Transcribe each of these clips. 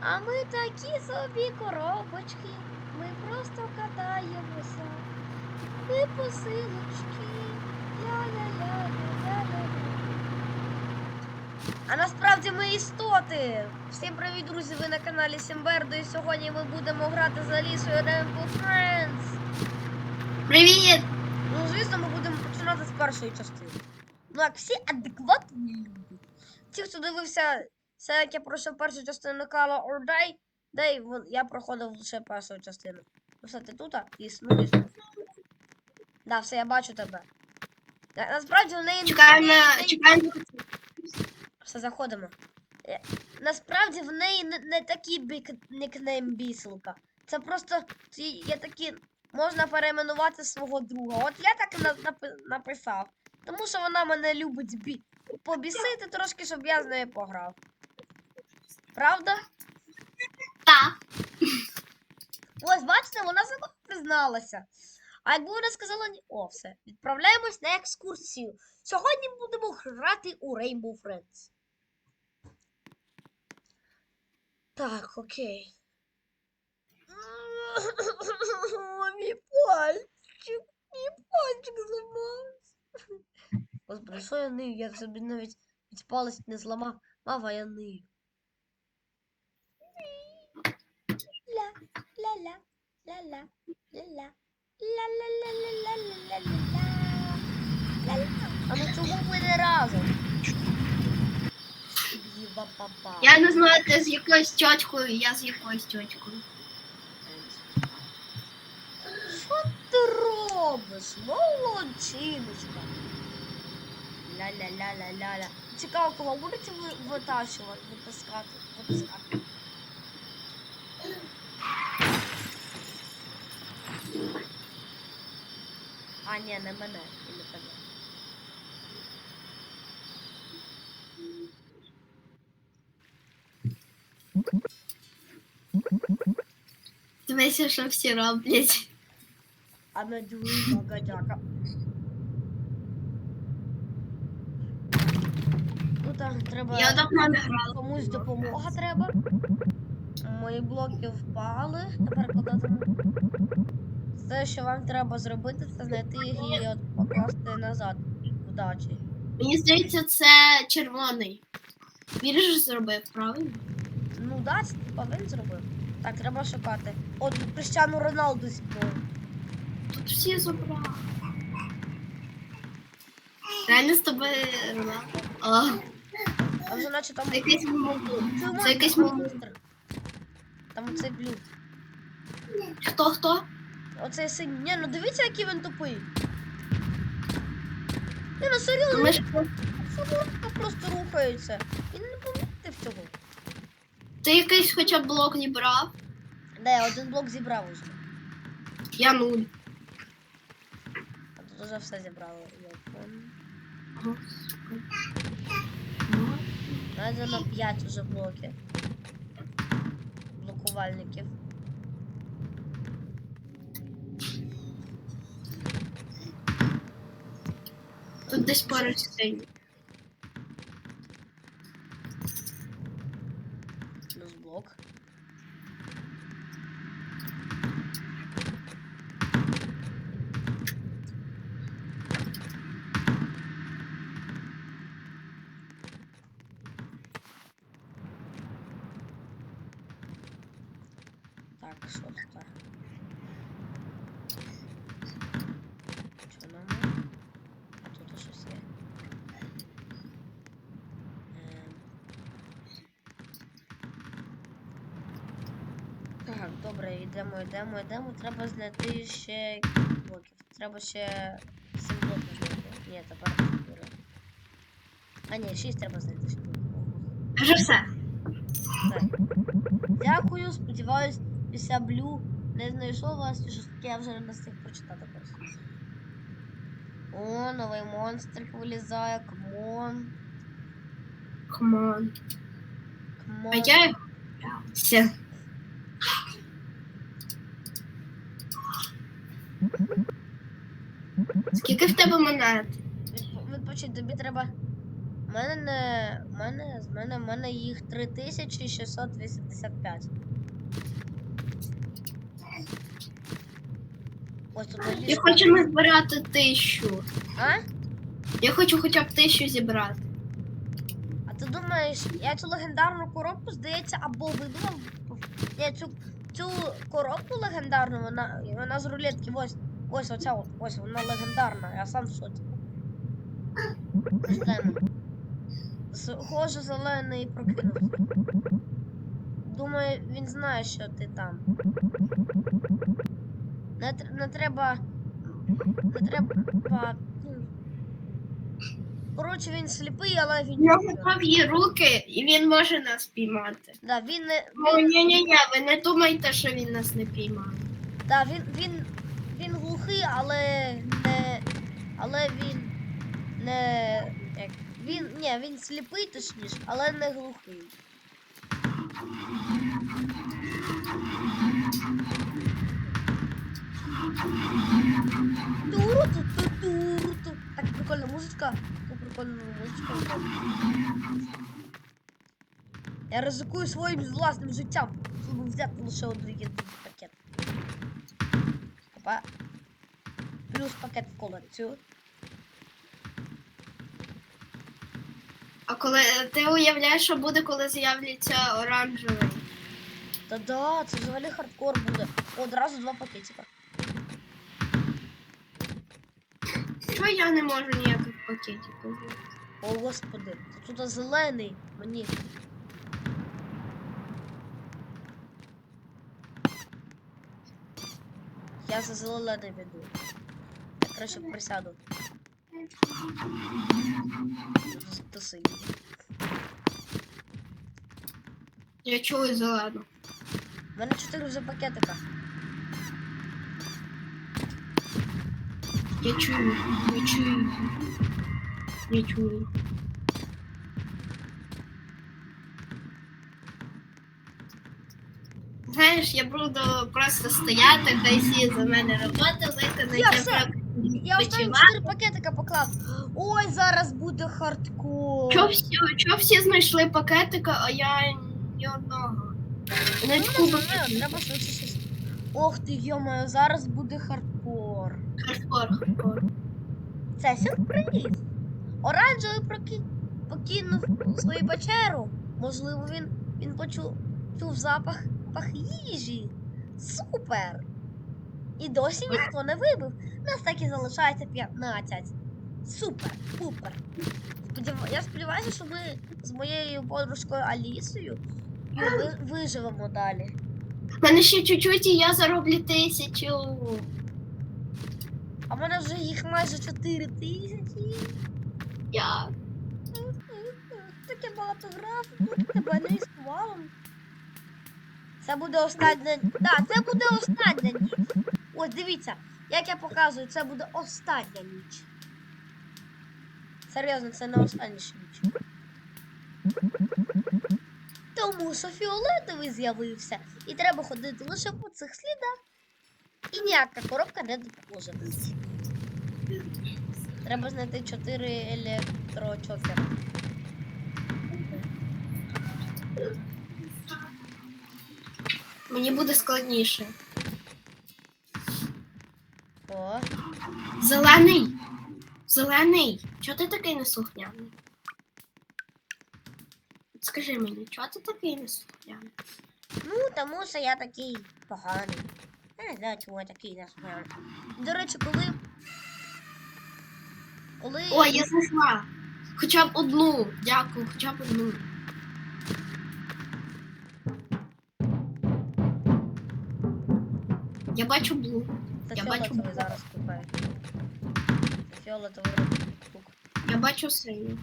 А ми такі собі коробочки. Ми просто катаємося. Ми посилочки. Ля-ля-ля-ля-ля-ля. А насправді ми істоти. Всім привіт, друзі! Ви на каналі Сімбердо і сьогодні ми будемо грати за лісою Rainbow Friends. Привіт! Ну, звісно, ми будемо починати з першої частини. Ну, як всі адекватні люди. Ті, хто дивився все, як я пройшов першу частину Call or Die, вон- я проходив лише першу частину. Ну, все, ти тут? Існуєш. Да, все, я бачу тебе. На- Насправді в неї Чекаємо чекаємо. Все, заходимо. Е, Насправді в неї не, не такий бік нікнейм бісилка. Це просто є такі. Можна перейменувати свого друга. От я так на- напи- написав. Тому що вона мене любить бі... побісити трошки, щоб я з нею пограв. Правда? Так. Ось, бачите, вона сама призналася. А якби вона сказала ні. О, все. Відправляємось на екскурсію. Сьогодні будемо грати у Rainbow Friends. Так, окей. Мій пальчик, мій пальчик зламався. Господи, що я нию? Я собі навіть від палець не зламав, мав, а я нию. Ля-ля, ля-ля, ля-ля, ля-ля-ля-ля-ля-ля-ля-ля. Ля-ля. А ну чому ви не разом? Ба-ба-ба. Я не знаю, ти з якоюсь тьоткою, я з якоюсь тьоткою. Що ти робиш? Молодчиночка. Ля-ля-ля-ля-ля-ля. Цікаво, кого будете ви витащувати, витискати, витискати? А, ні, не мене, і не тебе. Дивися, що всі роблять. А на дюйма гадяка. Ну так, треба. Я давно не грала. Комусь допомога треба. Мої блоки впали. Тепер кладатиму. Все, що вам треба зробити, це знайти їх і от покласти назад. Удачі. Мені здається, це червоний. Він ж зробив, правильно? Ну, да, він зробив. Так, треба шукати. От Кристиану Роналду зі мною. Тут всі забрали. Реально з тобою Роналдо? А, вже наче там. це якийсь момент. Це якийсь монстр. Там оцей блюд. Хто хто? Оцей синій. Ні, ну дивіться, який він тупий. Ні, ну серйозно, Ми ж просто рухається. Він не помітив цього. ти якийсь хоча б блок не брав. Де я один блок зібрав уже. Я нуль. А тут вже все зібрало. Я помню. Господи. Найдено 5 уже блоків. Блокувальників. Тут десь поруч синій. Плюс блок. Так, що тут? Що нам? А тут щось є. Ем. Так, добре, йдемо, йдемо, йдемо. Треба знайти ще блоків. Треба ще 7 блоків знайти. Ні, тепер 4. А ні, 6 треба знайти ще. Вже все. Так. Дякую, сподіваюсь, після блю не знайшов вас, щось таке, я вже не встиг прочитати просто. О, новий монстрик вилізає, камон, Камон. камон. А я. Все. Скільки в тебе? Відпо- Відпочить, тобі треба У мене не. У мене, з мене, в мене їх 3685. Ось тут Я ліжко. хочу назбирати тисячу. А? Я хочу хоча б тисячу зібрати. А ти думаєш, я цю легендарну коробку, здається, або видумав. Ні, цю, цю коробку легендарну, вона, вона з рулетки, ось, ось оця от, ось вона легендарна, я сам в шоці. Ждемо. Схоже, зелений прокинувся. Думаю, він знає, що ти там. Не, не треба. Не треба. Коротше, він сліпий, але він. Я чує. готов її руки, і він може нас піймати. Да, він не. Він, ні, ні, ні, ви не думайте, що він нас не піймає. да, він, він, він глухий, але не. Але він не. Як, він. Ні, він сліпий точніше, але не глухий. Туру-ту-ту-туру-ту. Так прикольна музичка. Таку прикольну музичку. Я ризикую своїм власним життям, щоб взяти лише один пакет. Опа. Плюс пакет в колекцію. А коли ти уявляєш, що буде, коли з'являться оранжевий. Та да, це взагалі хардкор буде. Одразу два пакетика. Чого я не можу ніяких пакетів взяти? О, господи, тут зелений мені. Я за зелений піду. Я краще присяду. Ти синій. Я чую зелену. У мене чотири вже пакетика. Я чую, я чую. Я чую. Знаєш, я буду просто стояти, хай всі за мене роботи виконають. Я останні чотири пакетика поклав. Ой, зараз буде хардкор. Чо всі, чо всі знайшли пакетика, а я ні одного. Ну, Навіть не кубок треба швидше щось. Ох ти, йомаю, зараз буде хардкор. хардкор, хардкор. Це сюрприз. Оранжевий проки... покинув свою печеру. Можливо, він, він почув чув запах пах їжі. Супер! І досі ніхто не вибив. Нас так і залишається 15. Супер, супер. Я сподіваюся, що ми з моєю подружкою Алісою ви- виживемо далі. У мене ще чуть-чуть і я зароблю тисячу. А в мене вже їх майже 4 тисячі. Я. Таке багато графіку, тебе не існувало. Це буде остання. Да, це буде остання ніч. Ось дивіться, як я показую, це буде остання ніч. Серйозно, це не остання ніч. Тому що фіолетовий з'явився, і треба ходити лише по цих слідах. І ніяка коробка не допоможе. Треба знайти 4 електрочокера. Мені буде складніше. О, Зелений. Зелений. Чого ти такий неслухняний? Скажи мені, чого ти такий неслухняний? ну тому що я такий поганий. Я не знаю, чому я такий насправді. До речі, коли. Коли. Ой, я знайшла. Хоча б одну. Дякую, хоча б одну. Я бачу блу. Це я бачу букву. зараз купаю. Це Фіолетовий штук. Я бачу синю.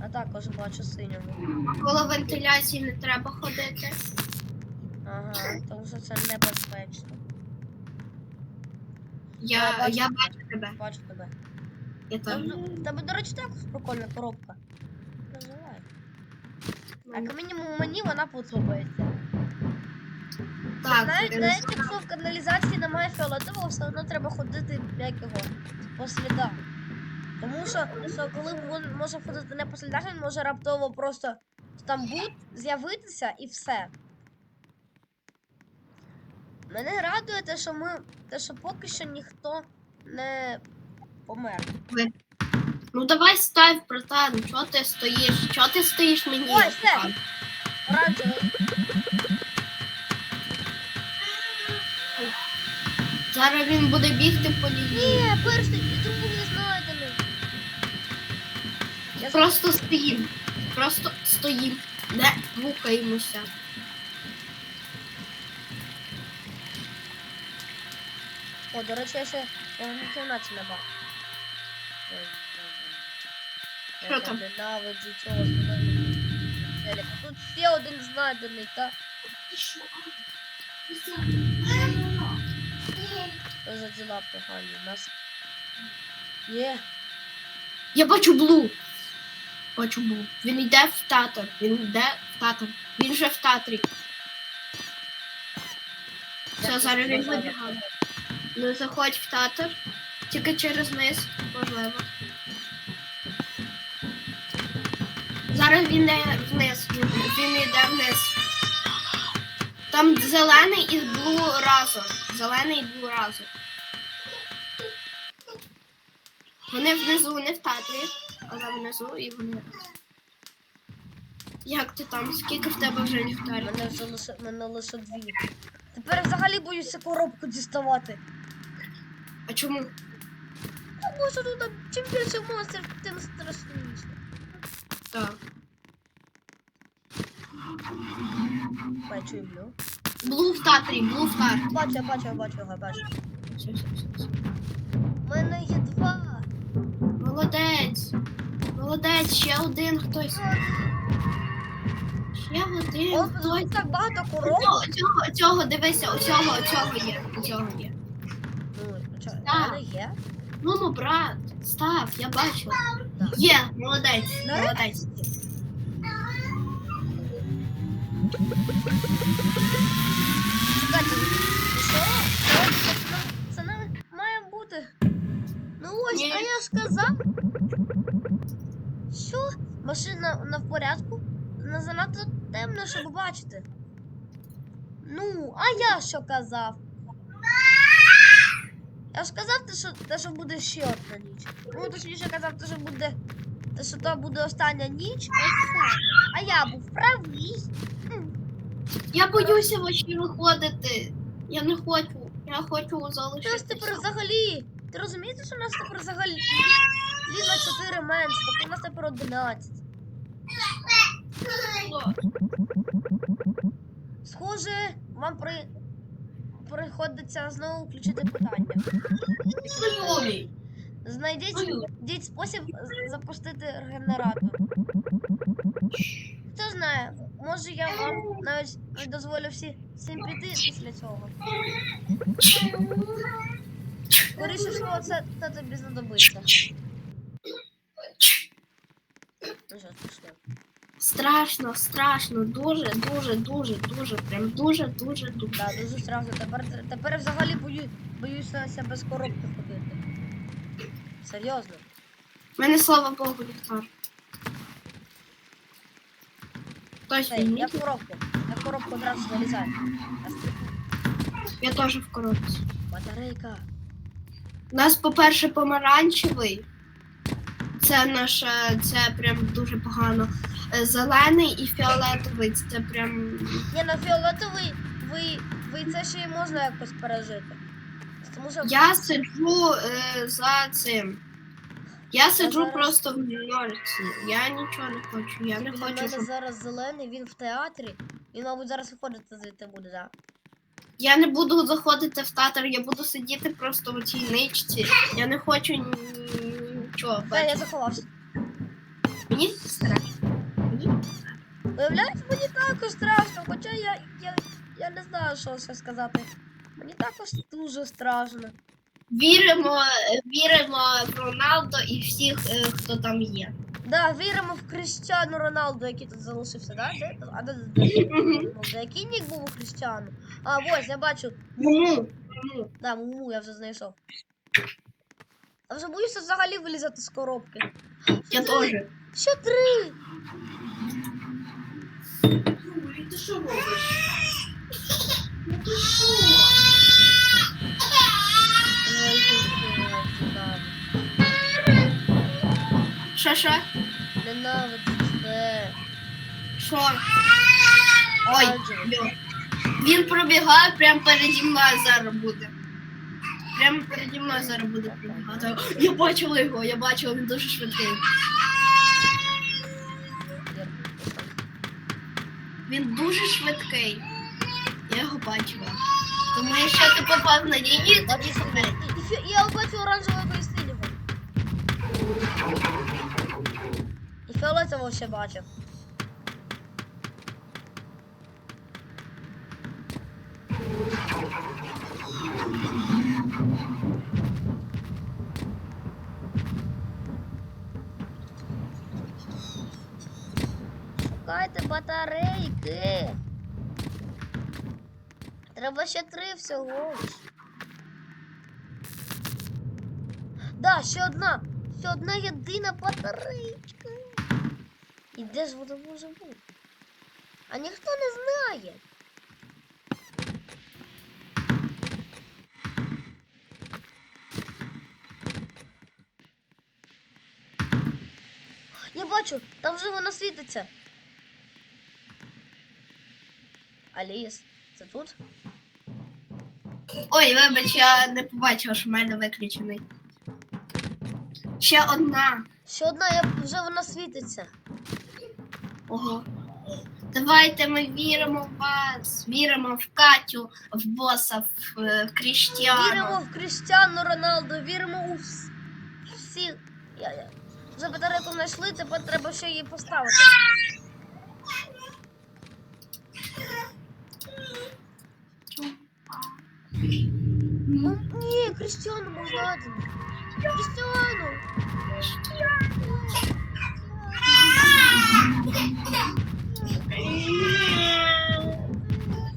А також бачу синього. Коло вентиляції не треба ходити. Ага, тому що це небезпечно. Я, Я бачу я тебе. бачу тебе. Бачу тебе. Я там. Там, в тебе, до речі, також прикольна коробка. Називай. Так мінімум мені вона подобається. Так, навіть, навіть якщо в каналізації немає фіолетового, все одно треба ходити як його по слідам. Тому що, що коли він може ходити не послідовно, він може раптово просто там бути, з'явитися і все. Мене радує те, що ми. те, що поки що ніхто не помер. Ну давай став, братан, чого ти стоїш? Чого ти стоїш мені? Ой, все. Оранжевий. Зараз він буде бігти по лінії. Ні, перший і другий знайдений. Я Просто стоїм. Просто стоїм. Не рухаємося. О, до речі, я ще я на кімнаті не бачу. Ой, Боже. Що там? ненавиджу цього велика. Тут ще один знайдений, та що за діла погані. У нас є. Я бачу Блу. Бачу Блу. Він йде в театр. Він йде в театр. Він вже в театрі. Все, зараз він вибігає. Не заходь в театр. Тільки через низ, можливо. Зараз він йде вниз. Він йде вниз. Там зелений і блу разом. Зелений і блу разом. Вони внизу, не в театрі, але внизу і вони разом. Як ти там? Скільки в тебе вже ліхтарів? Мене вже лише мене лише дві. Тепер взагалі боюся коробку діставати. А чому? Тому що тут чим більше монстрів, тим страшніше. Так. Бачу і блю. Блу в театрі, блу в театрі. Бачу, я бачу, я бачу його, я бачу. Все, все, все, все. У мене є два. Молодець. Молодець, ще один хтось. Ще один О, хтось. тут так багато коробок. Цього, цього, цього, дивися, оцього, оцього є. Оцього є. Ну, чо, у Так. мене є. Ну, ну, брат, став, я бачу. Є, молодець, молодець. Що? Це, нам- має бути. Ну ось, а я ж казав. Що? Машина на в порядку? Не занадто темно, щоб бачити. Ну, а я що казав? Я ж казав, те, що, те, що буде ще одна ніч. Ну, точніше казав, те, що буде. Те, що то буде остання ніч, ось так. Я був правий. Я боюся ваші виходити. Я не хочу. Я хочу залишитися. тепер взагалі. Ти розумієш, що у нас тепер взагалі лі на 4 менше, тобто у нас тепер 11. Схоже, вам при... приходиться знову включити питання. Знайдіть, знайдіть спосіб запустити генератор. Хто знає, може я вам навіть дозволю всі всім піти після цього. Скоріше всього, це, це тобі знадобиться. Що. Страшно, страшно, дуже, дуже, дуже, дуже, прям дуже, дуже, дуже. Так, дуже страшно. Тепер, тепер взагалі бою, боюся без коробки ходити. Серйозно. У мене, слава Богу, ліхтар. Хтось Все, я в коробку. Я в коробку одразу залізаю. Я стрибну. Я теж в коробці. Батарейка. У нас, по-перше, помаранчевий. Це наше, це прям дуже погано. Е, Зелений і фіолетовий. Це прям. Ні, на фіолетовий ви, ви це ще й можна якось пережити. Тому що Я сиджу е, за цим. Я сиджу зараз- просто в норці. Я нічого не хочу. Я не хочу, мене щоб. зараз зелений, він в театрі. Він, мабуть, зараз виходити звідти буде, так? Я не буду заходити в театр, я буду сидіти просто в цій ничці. Я не хочу ні- нічого. Да? я заховався. Мені страшно. Мені Виявляється, мені також страшно, хоча я, я, я не знаю, що ще сказати. Мені також дуже страшно. Віримо, віримо в Роналдо і всіх, е, хто там є. Да, віримо в Кріштіану Роналду, який тут залишився, да? Де? А де, де, де, який нік був у Кріштіану? А, ось, я бачу. Ну, ну, Да, муму я вже знайшов. А вже боюся взагалі вилізати з коробки. Я Три. теж. Ще три. Ти що робиш? Ой, Що, що? Ненавиджу це. Що? Ой, він пробігає прямо переді мною зараз буде. Прямо переді мною зараз буде пробігати. Я бачила його, я бачила, він дуже швидкий. Він дуже швидкий. Я його бачила. Тому якщо ти попав на лінію, то фі- Я бачу оранжевого синього. І фіолетового ще бачив. Шукайте батарейки. Треба ще три всього. Да, ще одна. Ще одна єдина батарейка. І де ж вона може бути? А ніхто не знає. Я бачу, там вже вона світиться. Аліс, це тут? Ой, вибач, я не побачила, що в мене виключений. Ще одна. Ще одна, я вже вона світиться. Ого. Давайте ми віримо в вас, віримо в Катю, в боса, в, е, Кріштіану. Віримо в Кріштіану Роналду, віримо у вс- всіх. Я, я. Вже батарейку знайшли, тепер треба ще її поставити. Ну, ні, Кріштіану можна один.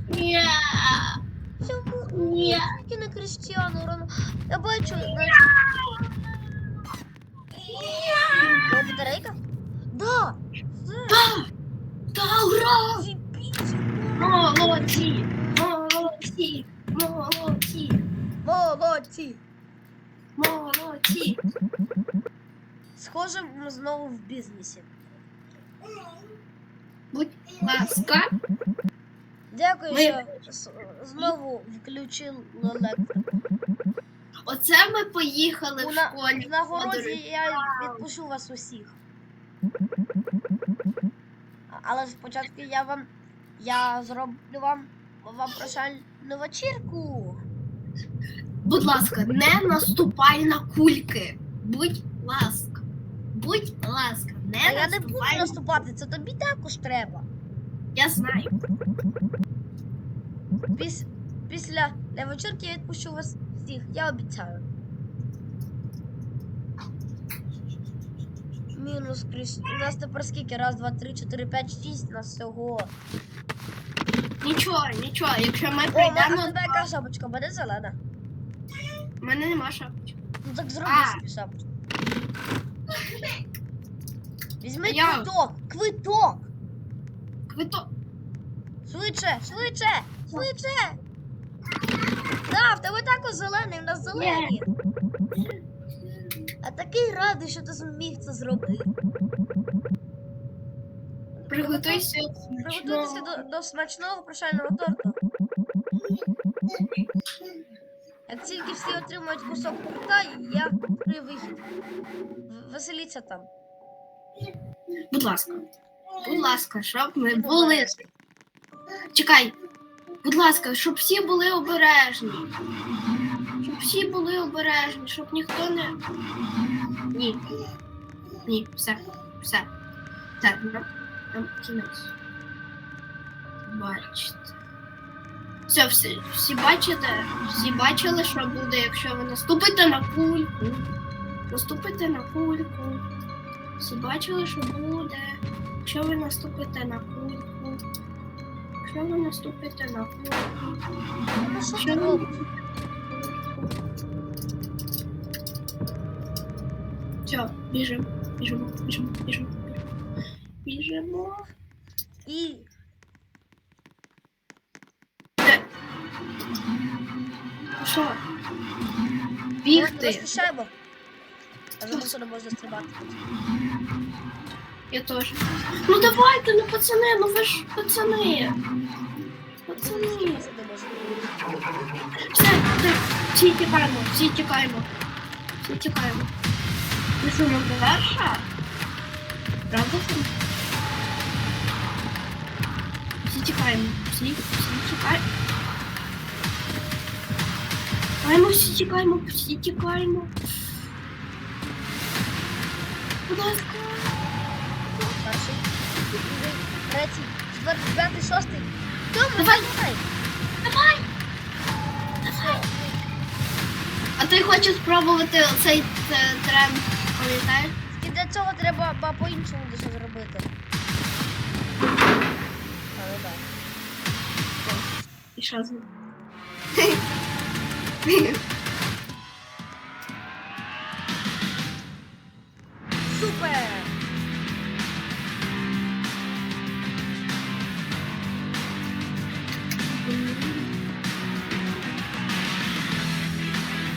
Ні. Чому? Не. Я бачу, значить. О, батарейка? Да! Це. Та, та, ура! Молодці! Молодці! Молодці! Молодці! Молодці! Схоже, ми знову в бізнесі. Будь ласка. Дякую, Ми- що знову включили електрику. Оце ми поїхали У в школі. В нагороді я відпущу вас усіх. Але спочатку я вам. Я зроблю вам вам прощальну вечірку. Будь ласка, не наступай на кульки. Будь ласка. Будь ласка, не А я не буду наступати, це тобі також треба. Я знаю. Піс... Після для вечірки я відпущу вас всіх, я обіцяю. Мінус крізь. У нас тепер скільки? Раз, два, три, чотири, п'ять, шість нас всього. Нічого, нічого. Якщо ми О, прийдемо, тебе яка шапочка буде зелена? в мене нема шапочки. Ну так зроби собі шапочку. Візьми Я- квиток! Квиток! Квиток. Швидше, швидше, швидше! Да, в тебе також зелений, в нас зелені. А такий радий, що ти зміг це зробити. Приготуйся. Приготуйтеся до, до смачного прощального торту. Як тільки всі отримають кусок торта, я відкрию вихід. В- Веселіться там. Будь ласка. Будь ласка, щоб ми були. Чекай. Будь ласка, щоб всі були обережні. Щоб всі були обережні, щоб ніхто не. Ні. Ні, все. Все. Так, нам, кінець. Бачите. Все, всі, всі бачите? Всі бачили, що буде, якщо ви наступите на кульку. Наступите на кульку. Всі що буде, якщо ви наступите на кульку. Якщо ви наступите на кульку. Ну що ви? Все, біжимо, біжимо, біжимо, біжимо. Біжимо. І Що? Бігти. поспішаємо. Забув, що не можна стрибати. Я теж. Ну давайте, ну пацани, ну ви ж пацани. Пацани. Пацани можуть. Все, так, всі тікаємо, всі тікаємо. Всі тікаємо. Ти що, не перша? Правда? Всі тікаємо. Всі, всі тікаємо. Тікаємо, всі тікаємо, всі тікаємо. Будь ласка. Перший, другий, третій, четвертий, п'ятий, шостий. Тьома, Давай. давай. Давай. Все. А ти хочеш спробувати цей тренд, пам'ятаєш? Тільки для цього треба ба- по-іншому дещо зробити. А, ну так. І що з Супер!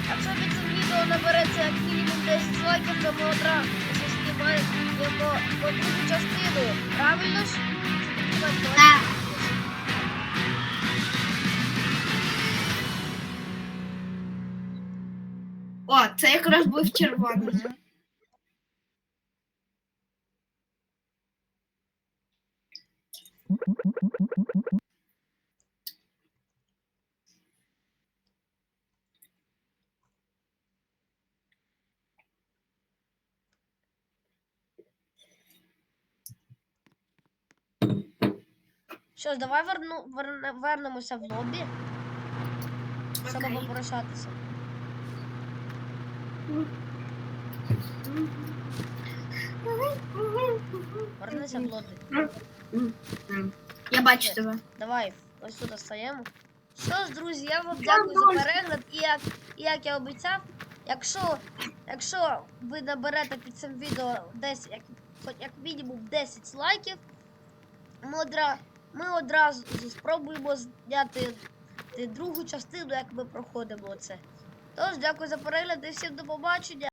Якщо під цим відео набереться як мінімум 10 лайків, то ми одразу знімаємо по другу частину. Правильно ж? Так. О, це якраз був червоний. Що ж, давай верну, верне- вернемося в лобі, щоб Окей. попрощатися. Вернися в лобі. Я бачу тебе. Давай, ось тут стаємо. Що ж, друзі, я вам дякую за перегляд. І як, і як я обіцяв, якщо, якщо ви наберете під цим відео десь, як, як мінімум 10 лайків, ми, одра, ми одразу спробуємо зняти другу частину, як ми проходимо це. Тож, дякую за перегляд і всім до побачення.